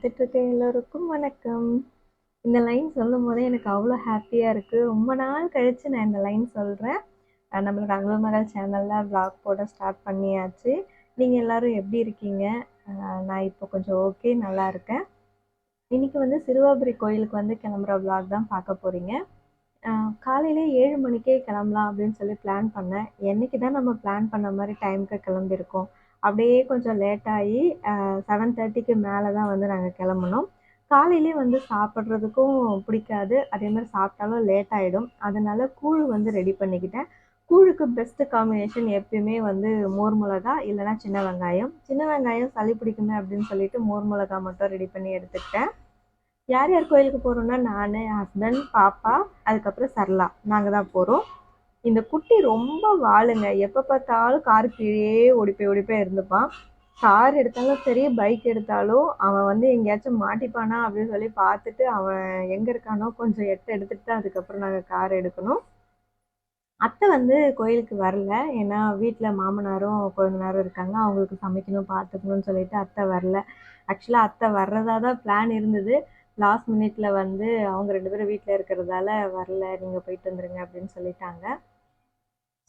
பார்த்துட்ருக்க பார்த்துட்டு எல்லோருக்கும் வணக்கம். இந்த லைன் சொல்லும் போதே எனக்கு அவ்வளோ ஹாப்பியாக இருக்குது ரொம்ப நாள் கழித்து நான் இந்த லைன் சொல்கிறேன் நம்மளோட அன்பு மகள் சேனலில் ப்ளாக் போட ஸ்டார்ட் பண்ணியாச்சு. நீங்கள் எல்லோரும் எப்படி இருக்கீங்க? நான் இப்போ கொஞ்சம் ஓகே நல்லா இருக்கேன். இன்றைக்கி வந்து சிறுவாபுரி கோயிலுக்கு வந்து கிளம்புற vlog தான் பார்க்க போகிறீங்க காலையிலே ஏழு மணிக்கே கிளம்பலாம் அப்படின்னு சொல்லி பிளான் பண்ணேன். என்றைக்கு தான் நம்ம பிளான் பண்ண மாதிரி டைமுக்கு கிளம்பியிருக்கோம். அப்படியே கொஞ்சம் லேட்டாகி செவன் தேர்ட்டிக்கு மேலே தான் வந்து நாங்கள் கிளம்புனோம். காலையிலே வந்து சாப்பிட்றதுக்கும் பிடிக்காது. அதே மாதிரி சாப்பிட்டாலும் லேட் ஆகிடும் அதனால் கூழ் வந்து ரெடி பண்ணிக்கிட்டேன். கூழுக்கு பெஸ்ட்டு காம்பினேஷன் எப்பயுமே வந்து மோர் மிளகா இல்லைன்னா சின்ன வெங்காயம். சின்ன வெங்காயம் சளி பிடிக்குமே அப்படின்னு சொல்லிட்டு மோர் மிளகா மட்டும் ரெடி பண்ணி எடுத்துக்கிட்டேன். யார் யார் கோயிலுக்கு போகிறோன்னா நான் என் ஹஸ்பண்ட் பாப்பா அதுக்கப்புறம் சரளா. நாங்கள் தான் போகிறோம் இந்த குட்டி ரொம்ப வாளுங்க. எப்போ பார்த்தாலும் கார் கீழே ஓடி போய் ஓடி போய் இருந்துப்பான். கார் எடுத்தாலும் சரி பைக் எடுத்தாலும் அவன் வந்து எங்கேயாச்சும் மாட்டிப்பானா அப்படின்னு சொல்லி பார்த்துட்டு அவன் எங்கே இருக்கானோ கொஞ்சம் எட்ட எடுத்துட்டு தான் அதுக்கப்புறம் நாங்கள் கார் எடுக்கணும். அத்தை வந்து கோயிலுக்கு வரல. ஏன்னா வீட்டில் மாமனாரும் குழந்தனாரும் இருக்காங்க. அவங்களுக்கு சமைக்கணும் பார்த்துக்கணும்னு சொல்லிட்டு அத்தை வரல. ஆக்சுவலாக அத்தை வர்றதா தான் பிளான் இருந்தது. லாஸ்ட் மினிட்ல வந்து அவங்க ரெண்டு பேரும் வீட்டில் இருக்கிறதால வரல. நீங்கள் போயிட்டு வந்துருங்க அப்படின்னு சொல்லிட்டாங்க.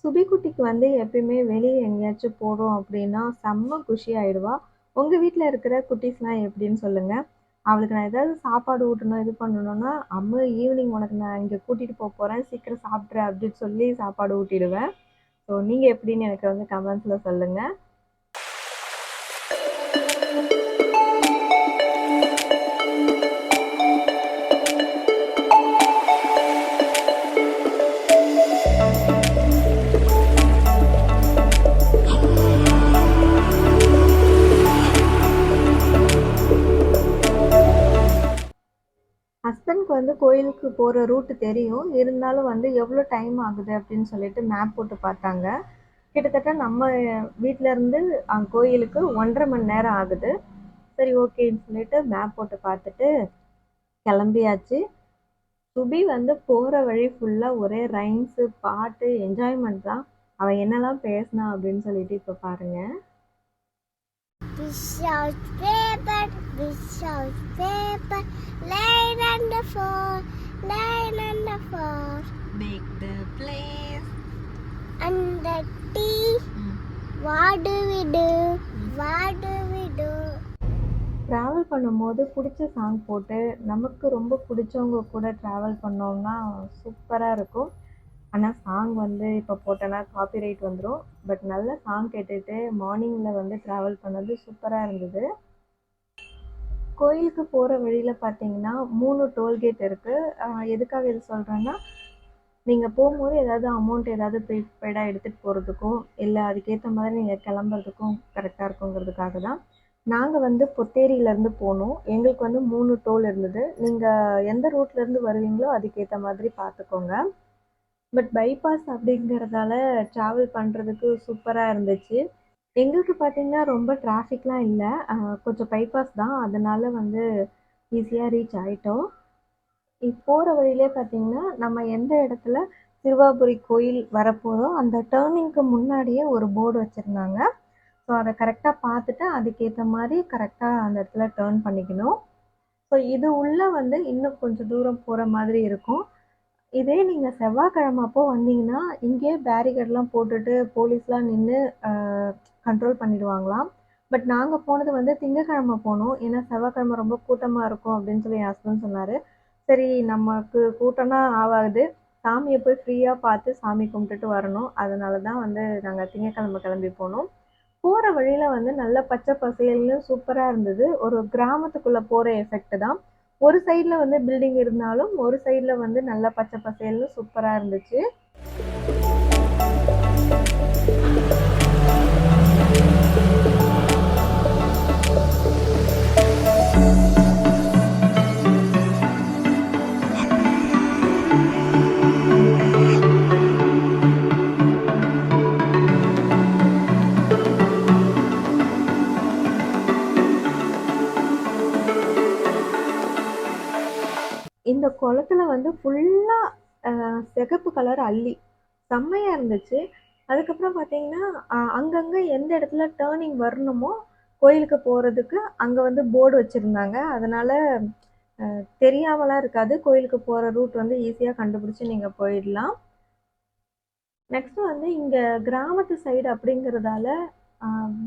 சுபிக்குட்டிக்கு வந்து எப்பயுமே வெளியே எங்கேயாச்சும் போகிறோம் அப்படின்னா செம்ம குஷி ஆயிடுவா உங்கள் வீட்டில் இருக்கிற குட்டீஸ்லாம் எப்படின்னு சொல்லுங்கள் அவளுக்கு நான் ஏதாவது சாப்பாடு ஊட்டணும் இது பண்ணணும்னா அம்மா ஈவினிங் உனக்கு நான் இங்கே கூட்டிகிட்டு போக போகிறேன் சீக்கிரம் சாப்பிட்ற அப்படின்னு சொல்லி சாப்பாடு ஊட்டிடுவேன். ஸோ நீங்கள் எப்படின்னு எனக்கு வந்து கமெண்ட்ஸில் சொல்லுங்கள் வந்து கோயிலுக்கு போகிற ரூட்டு தெரியும். இருந்தாலும் வந்து எவ்வளோ டைம் ஆகுது அப்படின்னு சொல்லிட்டு மேப் போட்டு பார்த்தாங்க. கிட்டத்தட்ட நம்ம வீட்டில் இருந்து கோயிலுக்கு ஒன்றரை மணி நேரம் ஆகுது. சரி ஓகேன்னு சொல்லிட்டு மேப் போட்டு பார்த்துட்டு கிளம்பியாச்சு. சுபி வந்து போகிற வழி ஃபுல்லாக ஒரே ரைம்ஸு பாட்டு என்ஜாய்மெண்ட் தான். அவன் என்னெல்லாம் பேசினா அப்படின்னு சொல்லிட்டு இப்போ பாருங்கள் Fish out paper, fish out paper, line on the floor, line on the floor, make the place and the tea. What do we do? What do we do? Travel பண்ணும்போது பிடிச்ச சாங் போட்டு நமக்கு ரொம்ப பிடிச்சவங்க கூட ட்ராவல் பண்ணோம்னா சூப்பராக இருக்கும் ஆனால் சாங் வந்து இப்போ போட்டோன்னா காப்பிரைட் வந்துடும் பட் நல்ல சாங் கேட்டுட்டு மார்னிங்கில் வந்து ட்ராவல் பண்ணது சூப்பராக இருந்தது. கோயிலுக்கு போகிற வழியில் பார்த்தீங்கன்னா மூணு டோல்கேட் இருக்குது எதுக்காக இது சொல்கிறேன்னா நீங்கள் போகும்போது ஏதாவது அமௌண்ட் ஏதாவது ப்ரீபெய்டாக எடுத்துகிட்டு போகிறதுக்கும் இல்லை அதுக்கேற்ற மாதிரி நீங்கள் கிளம்புறதுக்கும் கரெக்டாக இருக்குங்கிறதுக்காக தான் நாங்கள் வந்து பொத்தேரியிலேருந்து போனோம். எங்களுக்கு வந்து மூணு டோல் இருந்தது. நீங்கள் எந்த ரூட்லேருந்து வருவீங்களோ அதுக்கேற்ற மாதிரி பார்த்துக்கோங்க பட் பைபாஸ் அப்படிங்கிறதால ட்ராவல் பண்ணுறதுக்கு சூப்பராக இருந்துச்சு. எங்களுக்கு பார்த்தீங்கன்னா ரொம்ப டிராஃபிக்லாம் இல்லை. கொஞ்சம் பைபாஸ் தான். அதனால் வந்து ஈஸியாக ரீச் ஆகிட்டோம் போகிற வழியிலே பார்த்தீங்கன்னா நம்ம எந்த இடத்துல திருவாபுரி கோயில் வரப்போதோ அந்த டேர்னிங்க்கு முன்னாடியே ஒரு போர்டு வச்சுருந்தாங்க. ஸோ அதை கரெக்டாக பார்த்துட்டு அதுக்கேற்ற மாதிரி கரெக்டாக அந்த இடத்துல டேர்ன் பண்ணிக்கணும். ஸோ இது உள்ளே வந்து இன்னும் கொஞ்சம் தூரம் போகிற மாதிரி இருக்கும். இதே நீங்கள் செவ்வாய்க்கிழமை அப்போ வந்தீங்கன்னா இங்கேயே பேரிகேட்லாம் போட்டுட்டு போலீஸ்லாம் நின்று கண்ட்ரோல் பண்ணிடுவாங்களாம். பட் நாங்கள் போனது வந்து திங்கக்கிழமை போனோம். ஏன்னா செவ்வாய்க்கிழமை ரொம்ப கூட்டமாக இருக்கும் அப்படின்னு சொல்லி என் ஹஸ்பண்ட் சொன்னார். சரி நமக்கு கூட்டம்னா ஆகாது சாமியை போய் ஃப்ரீயாக பார்த்து சாமி கும்பிட்டுட்டு வரணும். அதனால தான் வந்து நாங்கள் திங்கக்கிழமை கிளம்பி போனோம். போகிற வழியில் வந்து நல்ல பச்சை பசேல்னு சூப்பராக இருந்தது. ஒரு கிராமத்துக்குள்ளே போகிற எஃபெக்ட் தான். ஒரு சைடில் வந்து பில்டிங் இருந்தாலும் ஒரு சைடில் வந்து நல்ல பச்சை பசேல்னு சூப்பராக இருந்துச்சு. இந்த குளத்துல வந்து ஃபுல்லாக சிகப்பு கலர் அல்லி செம்மையாக இருந்துச்சு. அதுக்கப்புறம் பார்த்தீங்கன்னா அங்கங்கே எந்த இடத்துல டேர்னிங் வரணுமோ கோயிலுக்கு போகிறதுக்கு அங்கே வந்து போர்டு வச்சுருந்தாங்க. அதனால் தெரியாமலாம் இருக்காது. கோயிலுக்கு போகிற ரூட் வந்து ஈஸியாக கண்டுபிடிச்சி நீங்கள் போயிடலாம். நெக்ஸ்ட் வந்து இங்கே கிராமத்து சைடு அப்படிங்கிறதால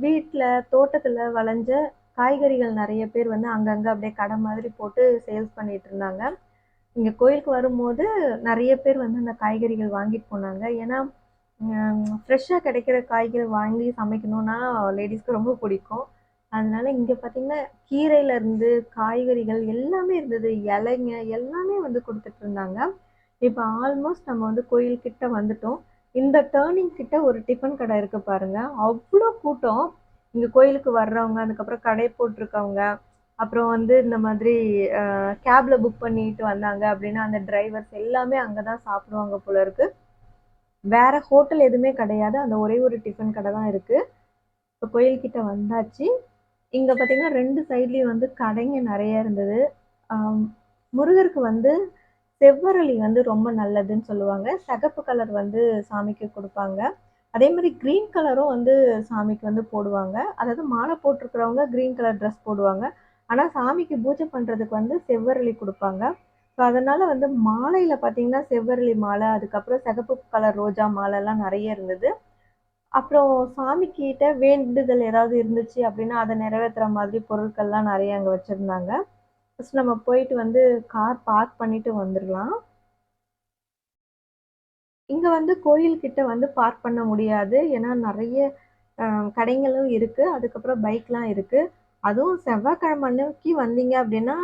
வீட்டில் தோட்டத்தில் விளைஞ்ச காய்கறிகள் நிறைய பேர் வந்து அங்கங்கே அப்படியே கடை மாதிரி போட்டு சேல்ஸ் பண்ணிகிட்டு இருந்தாங்க. இங்கே கோயிலுக்கு வரும்போது நிறைய பேர் வந்து அந்த காய்கறிகள் வாங்கிட்டு போனாங்க. ஏன்னா ஃப்ரெஷ்ஷாக கிடைக்கிற காய்கறி வாங்கி சமைக்கணுன்னா லேடிஸ்க்கு ரொம்ப பிடிக்கும். அதனால இங்கே பார்த்தீங்கன்னா கீரையிலேருந்து காய்கறிகள் எல்லாமே இருந்தது. இலைங்க எல்லாமே வந்து கொடுத்துட்டு இருந்தாங்க. இப்போ ஆல்மோஸ்ட் நம்ம வந்து கோயில்கிட்ட வந்துட்டோம். இந்த டேர்னிங் கிட்ட ஒரு டிஃபன் கடை இருக்கு பாருங்க. அவ்வளோ கூட்டம். இங்கே கோயிலுக்கு வர்றவங்க அதுக்கப்புறம் கடை போட்டிருக்கவங்க அப்புறம் வந்து இந்த மாதிரி கேப்ல புக் பண்ணிட்டு வந்தாங்க அப்படின்னா அந்த டிரைவர்ஸ் எல்லாமே அங்கே தான் சாப்பிடுவாங்க போல இருக்கு. வேற ஹோட்டல் எதுவுமே கிடையாது. அந்த ஒரே ஒரு டிஃபன் கடை தான் இருக்கு. இப்போ கோயில்கிட்ட வந்தாச்சு. இங்கே பார்த்தீங்கன்னா ரெண்டு சைட்லேயும் வந்து கடைங்க நிறைய இருந்தது. முருகருக்கு வந்து செவ்வரளி வந்து ரொம்ப நல்லதுன்னு சொல்லுவாங்க. சிகப்பு கலர் வந்து சாமிக்கு கொடுப்பாங்க. அதே மாதிரி க்ரீன் கலரும் வந்து சாமிக்கு வந்து போடுவாங்க. அதாவது மாலை போட்டிருக்கிறவங்க க்ரீன் கலர் ட்ரெஸ் போடுவாங்க. ஆனால் சாமிக்கு பூஜை பண்ணுறதுக்கு வந்து செவ்வரளி கொடுப்பாங்க. ஸோ அதனால் வந்து மாலையில் பார்த்தீங்கன்னா செவ்வரளி மாலை அதுக்கப்புறம் சிகப்பு கலர் ரோஜா மாலைலாம் நிறைய இருந்தது. அப்புறம் சாமிக்கிட்ட வேண்டுதல் ஏதாவது இருந்துச்சு அப்படின்னா அதை நிறைவேற்றுற மாதிரி பொருட்கள்லாம் நிறைய அங்கே வச்சுருந்தாங்க. ஃபஸ்ட் நம்ம போயிட்டு வந்து கார் பார்க் பண்ணிட்டு வந்துடலாம். இங்கே வந்து கோயில்கிட்ட வந்து பார்க் பண்ண முடியாது. ஏன்னா நிறைய கடைங்களும் இருக்குது அதுக்கப்புறம் பைக்லாம் இருக்குது அதுவும் செவ்வாய்க்கிழமை அன்னைக்கு வந்தீங்க அப்படின்னா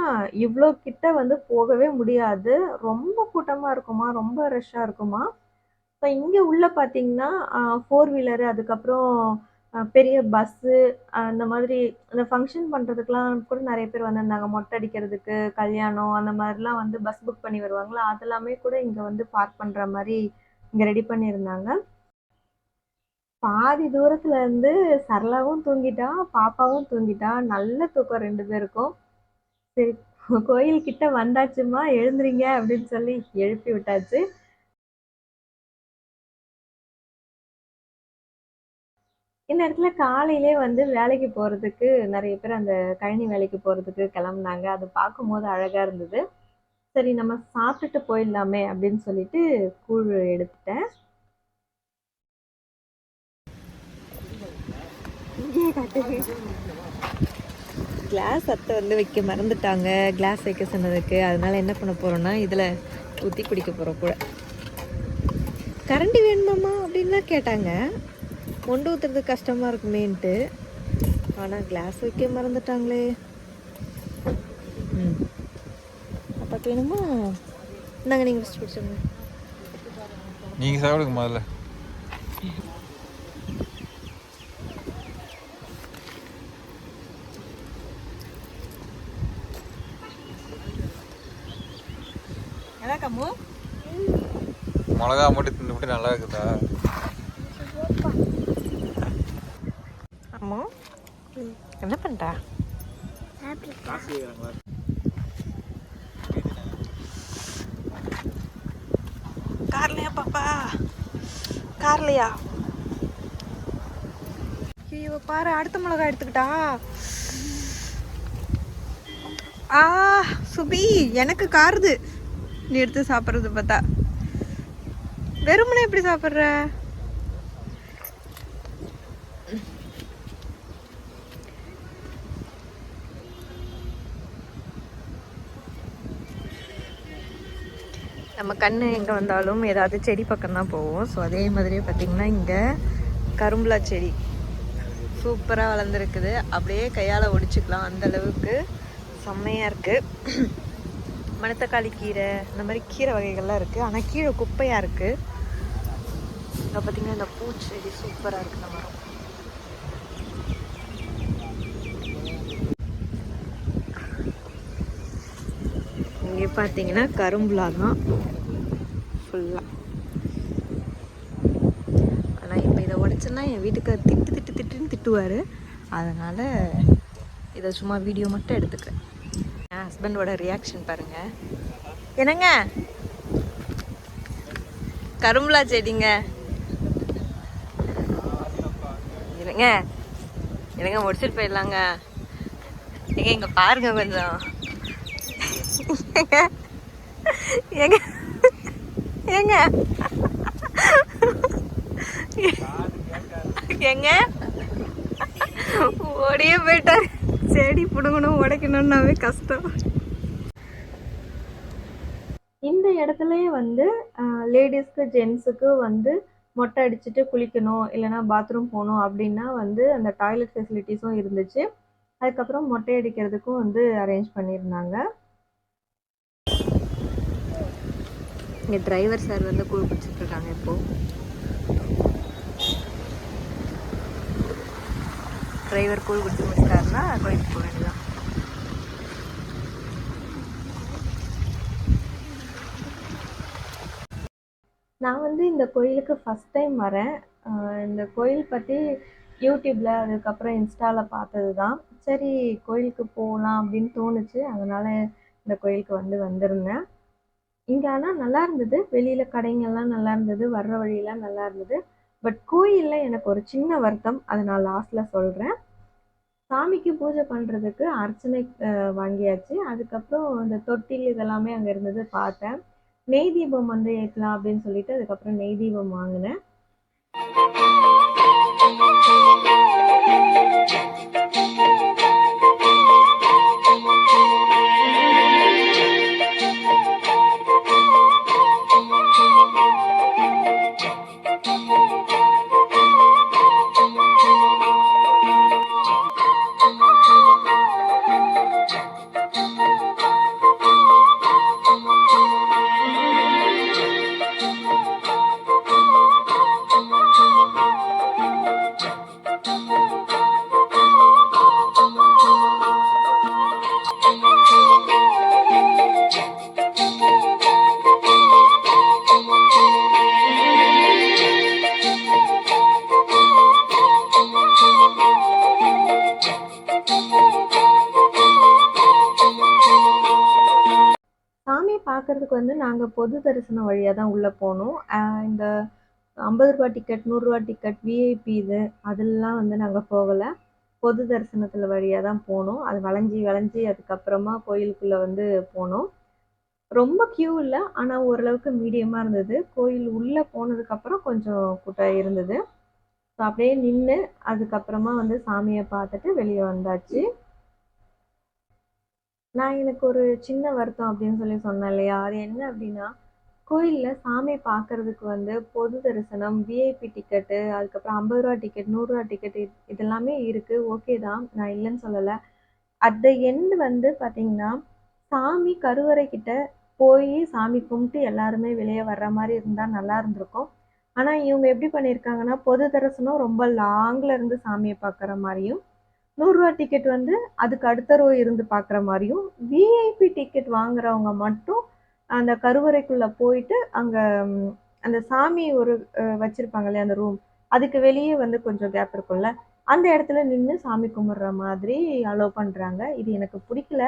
இவ்வளோ கிட்ட வந்து போகவே முடியாது. ரொம்ப கூட்டமாக இருக்குமா? ரொம்ப ரஷ்ஷாக இருக்குமா? இப்போ இங்கே உள்ள பார்த்தீங்கன்னா ஃபோர் வீலரு அதுக்கப்புறம் பெரிய பஸ்ஸு அந்த மாதிரி அந்த ஃபங்க்ஷன் பண்ணுறதுக்குலாம் கூட நிறைய பேர் வந்திருந்தாங்க. மொட்டை அடிக்கிறதுக்கு கல்யாணம் அந்த மாதிரிலாம் வந்து பஸ் புக் பண்ணி வருவாங்களா? அதெல்லாமே கூட இங்கே வந்து பார்க் பண்ணுற மாதிரி இங்கே ரெடி பண்ணியிருந்தாங்க. பாதி தூரத்துல இருந்து சரளாவும் தூங்கிட்டா பாப்பாவும் தூங்கிட்டா நல்ல தூக்கம் ரெண்டு பேருக்கும். சரி கோயில் கிட்ட வந்தாச்சுமா எழுந்துறீங்க அப்படின்னு சொல்லி எழுப்பி விட்டாச்சு. இந்த இடத்துல காலையிலே வந்து வேலைக்கு போகிறதுக்கு நிறைய பேர் அந்த கழனி வேலைக்கு போகிறதுக்கு கிளம்புனாங்க. அது பார்க்கும்போது அழகாக இருந்தது. சரி நம்ம சாப்பிட்டுட்டு போயிடலாமே அப்படின்னு சொல்லிட்டு கூழ் எடுத்துட்டேன். கிளாஸ் அத்தை வந்து வைக்க மறந்துட்டாங்க. கிளாஸ் வைக்க சொன்னதுக்கு. அதனால என்ன பண்ண போறோம்னா இதில் ஊற்றி குடிக்க போகிறோம் கூட. கரண்டி வேணுமாம்மா? அப்படின்லாம் கேட்டாங்க. மொண்டு ஊற்றுறது கஷ்டமாக இருக்குமேன்ட்டு. ஆனால் கிளாஸ் வைக்க மறந்துட்டாங்களே. ம். அப்பாக்கு வேணுமா இந்தாங்க நீங்கள் ஃபஸ்ட் பிடிச்சோங்க நீங்கள் சாப்பிடுங்க முதல்ல. மிளகா மட்டும் தின்னுபிட்டு நல்லா இருக்குதா? அம்மா என்ன பண்ணுறா கார்லையா பாப்பா? கார்லையா? ஐயோ பாரு அடுத்த மிளகா எடுத்துக்கிட்டா. ஆ சுபி எனக்கு காருது. நீ எடுத்து சாப்பிட்றது பார்த்தா. வெறுமனே எப்படி சாப்பிட்ற? நம்ம கண் எங்கே வந்தாலும் ஏதாவது செடி பக்கம் தான் போவோம். ஸோ அதே மாதிரியே பார்த்திங்கன்னா இங்கே கரும்புலா செடி. சூப்பராக வளர்ந்துருக்குது. அப்படியே கையால் ஒடிச்சுக்கலாம். அந்த அளவுக்கு செம்மையாக இருக்குது மணத்தக்காளி கீரை இந்த மாதிரி கீரை வகைகள்லாம் இருக்குது ஆனால் கீழே குப்பையாக இருக்குது அங்கே பார்த்திங்கன்னா இந்த பூச்செடி சூப்பராக இருக்குது இந்த மரம். இங்கே பார்த்தீங்கன்னா கரும்புலா தான். ஃபுல்லாக ஆனால் இப்போ இதை உடச்சேன்னா என் வீட்டுக்கார் திட்டு திட்டு திட்டுன்னு திட்டுவார். அதனால் இதை சும்மா வீடியோ மட்டும் எடுத்துக்கிறேன் என் ஹஸ்பண்டோட ரியாக்ஷன் பாருங்கள் என்னங்க? கரும்புலா செடிங்க. ஏங்க? என்னங்க முடிச்சுட்டு போயிடலாங்க. ஏங்க இங்க பாருங்க கொஞ்சம். ஏங்க ஏங்க ஏங்க. ஓடியே போயிட்டார். செடி பிடுங்கணும் உடைக்கணும்னாவே கஷ்டம். இந்த இடத்துலயே வந்து லேடிஸ்க்கு ஜென்ஸுக்கு வந்து மொட்டை அடிச்சுட்டு குளிக்கணும் இல்லைனா பாத்ரூம் போகணும் அப்படின்னா வந்து அந்த டாய்லெட் ஃபெசிலிட்டிஸும் இருந்துச்சு. அதுக்கப்புறம் மொட்டை அடிக்கிறதுக்கும் வந்து அரேஞ்ச் பண்ணியிருந்தாங்க. இங்கே டிரைவர் சார் வந்து கூழ் குடிச்சிட்டு இருக்காங்க டிரைவர் கூழ் குடிச்சு முடிச்சிட்டாருன்னா கோயிலுக்கு போக வேண்டியதான் நான் வந்து இந்த கோயிலுக்கு ஃபஸ்ட் டைம் வரேன். இந்த கோயில் பற்றி யூடியூப்பில் அதுக்கப்புறம் இன்ஸ்டாவில் பார்த்தது தான் சரி கோயிலுக்கு போகலாம் அப்படின்னு தோணுச்சு. அதனால் இந்த கோயிலுக்கு வந்து வந்திருந்தேன். இங்கே ஆனால் நல்லா இருந்தது. வெளியில் கடைங்கள்லாம் நல்லா இருந்தது. வர்ற வழியெல்லாம் நல்லா இருந்தது. பட் கோயிலில் எனக்கு ஒரு சின்ன வருத்தம். அதை நான் லாஸ்ட்டில் சொல்கிறேன் சாமிக்கு பூஜை பண்ணுறதுக்கு அர்ச்சனை வாங்கியாச்சு. அதுக்கப்புறம் இந்த தொட்டில் இதெல்லாமே அங்கே இருந்தது பார்த்தேன். நெய் தீபம் வந்து ஏற்றலாம் அப்படின்னு சொல்லிட்டு அதுக்கப்புறம் நெய் தீபம் வாங்கினேன். வந்து நாங்கள் பொது தரிசனம் வழியாக தான் உள்ளே போனோம். இந்த ஐம்பது ரூபா டிக்கெட் நூறுரூவா டிக்கெட் விஐபி இது அதெல்லாம் வந்து நாங்கள் போகலை. பொது தரிசனத்தில் வழியாக தான் போனோம். அது வளைஞ்சி வளைஞ்சி அதுக்கப்புறமா கோயிலுக்குள்ளே வந்து போனோம். ரொம்ப க்யூ இல்லை ஆனால் ஓரளவுக்கு மீடியமாக இருந்தது. கோயில் உள்ளே போனதுக்கப்புறம் கொஞ்சம் கூட்டம் இருந்தது. ஸோ அப்படியே நின்று அதுக்கப்புறமா வந்து சாமியை பார்த்துட்டு வெளியே வந்தாச்சு. நான் எனக்கு ஒரு சின்ன வருத்தம் அப்படின்னு சொல்லி சொன்னேன் இல்லையா? அது என்ன அப்படின்னா கோயிலில் சாமி பார்க்கறதுக்கு வந்து பொது தரிசனம் விஐபி டிக்கெட்டு அதுக்கப்புறம் ஐம்பது ரூபா டிக்கெட் நூறுரூவா டிக்கெட் இதெல்லாமே இருக்குது ஓகே தான். நான் இல்லைன்னு சொல்லலை. அட் த எண்ட் வந்து பார்த்தீங்கன்னா சாமி கருவறை கிட்ட போய் சாமி கும்பிட்டு எல்லாருமே வெளியே வர்ற மாதிரி இருந்தால் நல்லா இருந்திருக்கும். ஆனால் இவங்க எப்படி பண்ணியிருக்காங்கன்னா பொது தரிசனம் ரொம்ப லாங்கில் இருந்து சாமியை பார்க்குற மாதிரியும் நூறுரூவா டிக்கெட் வந்து அதுக்கு அடுத்த ரோ இருந்து பார்க்குற மாதிரியும் விஐபி டிக்கெட் வாங்குறவங்க மட்டும் அந்த கருவறைக்குள்ளே போயிட்டு அங்கே அந்த சாமி ஒரு வச்சுருப்பாங்களே வச்சிருப்பாங்க இல்லையா அந்த ரூம் அதுக்கு வெளியே வந்து கொஞ்சம் கேப் இருக்கும்ல. அந்த இடத்துல நின்று சாமி கும்பிட்ற மாதிரி அலோவ் பண்ணுறாங்க இது எனக்கு பிடிக்கல.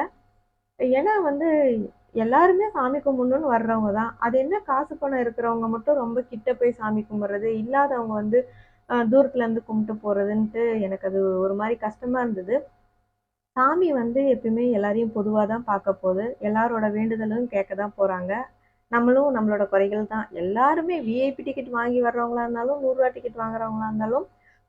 ஏன்னா வந்து எல்லாருமே சாமி கும்பிடணும்னு வர்றவங்க தான். அது என்ன காசு பணம் இருக்கிறவங்க மட்டும் ரொம்ப கிட்ட போய் சாமி கும்பிட்றது? இல்லாதவங்க வந்து தூரத்துலேருந்து இருந்து கும்பிட்டு போகிறதுன்ட்டு எனக்கு அது ஒரு மாதிரி கஷ்டமாக இருந்தது. சாமி வந்து எப்பயுமே எல்லாரையும் பொதுவாக தான் பார்க்க போகுது. எல்லாரோட வேண்டுதலும் கேட்க தான் போகிறாங்க நம்மளும் நம்மளோட குறைகள் தான். எல்லாருமே விஐபி டிக்கெட் வாங்கி வர்றவங்களா இருந்தாலும் நூறுரூவா டிக்கெட் வாங்குறவங்களா இருந்தாலும்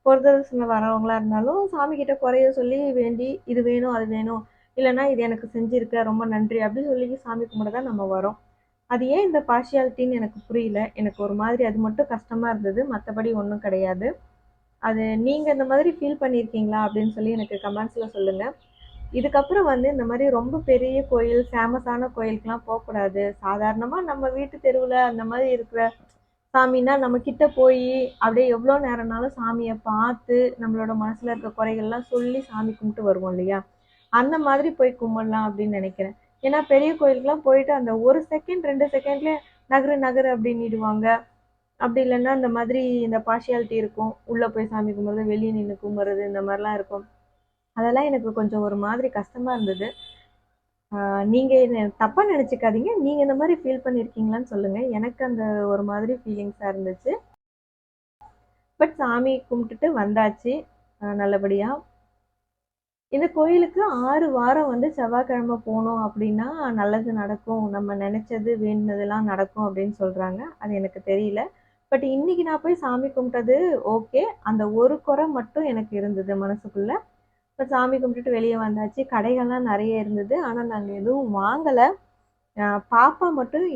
பொது தரிசனம் வரவங்களா இருந்தாலும் சாமி கிட்ட குறைய சொல்லி வேண்டி இது வேணும் அது வேணும் இல்லைன்னா இது எனக்கு செஞ்சிருக்க ரொம்ப நன்றி அப்படின்னு சொல்லி சாமி கும்பிட தான் நம்ம வரோம் அது ஏன் இந்த பார்ஷியாலிட்டின்னு எனக்கு புரியல. எனக்கு ஒரு மாதிரி அது மட்டும் கஷ்டமா இருந்தது. மற்றபடி ஒன்றும் கிடையாது. அது நீங்கள் இந்த மாதிரி ஃபீல் பண்ணியிருக்கீங்களா அப்படின்னு சொல்லி எனக்கு கமெண்ட்ஸில் சொல்லுங்கள் இதுக்கப்புறம் வந்து இந்த மாதிரி ரொம்ப பெரிய கோயில் ஃபேமஸான கோயிலுக்கெலாம் போகக்கூடாது. சாதாரணமாக நம்ம வீட்டு தெருவில் அந்த மாதிரி இருக்கிற சாமின்னா நம்ம கிட்ட போய் அப்படியே எவ்வளோ நேரம்னாலும் சாமியை பார்த்து நம்மளோட மனசில் இருக்க குறைகள்லாம் சொல்லி சாமி கும்பிட்டு வருவோம் இல்லையா? அந்த மாதிரி போய் கும்பிடலாம் அப்படின்னு நினைக்கிறேன். ஏன்னா பெரிய கோயிலுக்குலாம் போயிட்டு அந்த ஒரு செகண்ட் ரெண்டு செகண்ட்லேயே நகரு நகரு அப்படின்னிடுவாங்க. அப்படி இல்லைன்னா இந்த மாதிரி இந்த பார்ஷியாலிட்டி இருக்கும். உள்ளே போய் சாமி கும்பிட்றது வெளியே நின்று கும்பிட்றது இந்த மாதிரிலாம் இருக்கும். அதெல்லாம் எனக்கு கொஞ்சம் ஒரு மாதிரி கஷ்டமாக இருந்தது. நீங்கள் என்ன தப்பாக நினச்சிக்காதீங்க. நீங்கள் இந்த மாதிரி ஃபீல் பண்ணியிருக்கீங்களான்னு சொல்லுங்கள் எனக்கு அந்த ஒரு மாதிரி ஃபீலிங்ஸாக இருந்துச்சு. பட் சாமி கும்பிட்டுட்டு வந்தாச்சு. நல்லபடியாக இந்த கோயிலுக்கு ஆறு வாரம் வந்து செவ்வாய்க்கிழமை போனோம் அப்படின்னா நல்லது நடக்கும். நம்ம நினச்சது வேண்டினதெல்லாம் நடக்கும் அப்படின்னு சொல்கிறாங்க அது எனக்கு தெரியல. பட் இன்னைக்கு நான் போய் சாமி கும்பிட்டது ஓகே. அந்த ஒரு குறை மட்டும் எனக்கு இருந்தது மனசுக்குள்ள. இப்போ சாமி கும்பிட்டுட்டு வெளியே வந்தாச்சு. கடைகள்லாம் நிறைய இருந்தது. ஆனால் நாங்கள் எதுவும் வாங்கலை. பாப்பா மட்டும்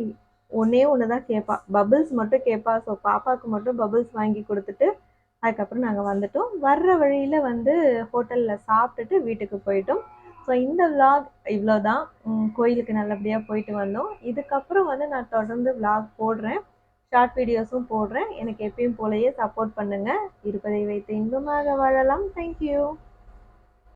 ஒன்றே ஒன்று தான் கேட்பா பபிள்ஸ் மட்டும் கேட்பா ஸோ பாப்பாவுக்கு மட்டும் பபிள்ஸ் வாங்கி கொடுத்துட்டு அதுக்கப்புறம் நாங்கள் வந்துட்டோம். வர்ற வழியில் வந்து ஹோட்டலில் சாப்பிட்டுட்டு வீட்டுக்கு போயிட்டோம். ஸோ இந்த vlog இவ்வளோ தான் கோயிலுக்கு நல்லபடியாக போயிட்டு வந்தோம். இதுக்கப்புறம் வந்து நான் தொடர்ந்து விளாக் போடுறேன். ஷார்ட் வீடியோஸும் போடுறேன். எனக்கு எப்பயும் போலயே சப்போர்ட் பண்ணுங்கள் இருப்பதை வைத்து இன்பமாக வாழலாம். தேங்க்யூ